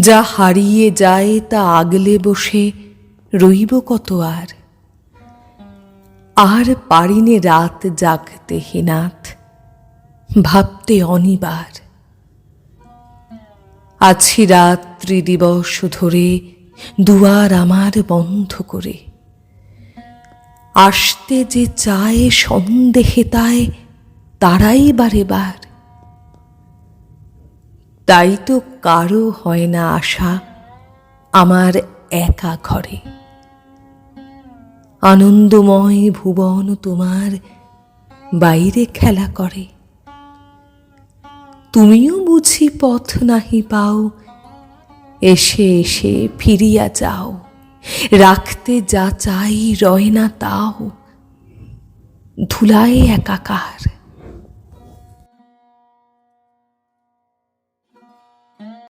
যা হারিয়ে যায় তা আগলে বসে রইব কত আর? আর পারিনে রাত জাগতে হেনাথ ভাবতে অনিবার। আছি রাত্রি দিবস ধরে দুয়ার আমার বন্ধ করে। আসতে যে চায় সন্দেহে তাই তারাই বারে বার। তাই তো কারও হয় না আশা আমার একা ঘরে। আনন্দময় ভুবন তোমার বাইরে খেলা করে। তুমিও বুঝি পথ নাহি পাও, এসে এসে ফিরিয়া যাও। রাখতে যা চাই রয় না তাও। ধুলায় একাকার।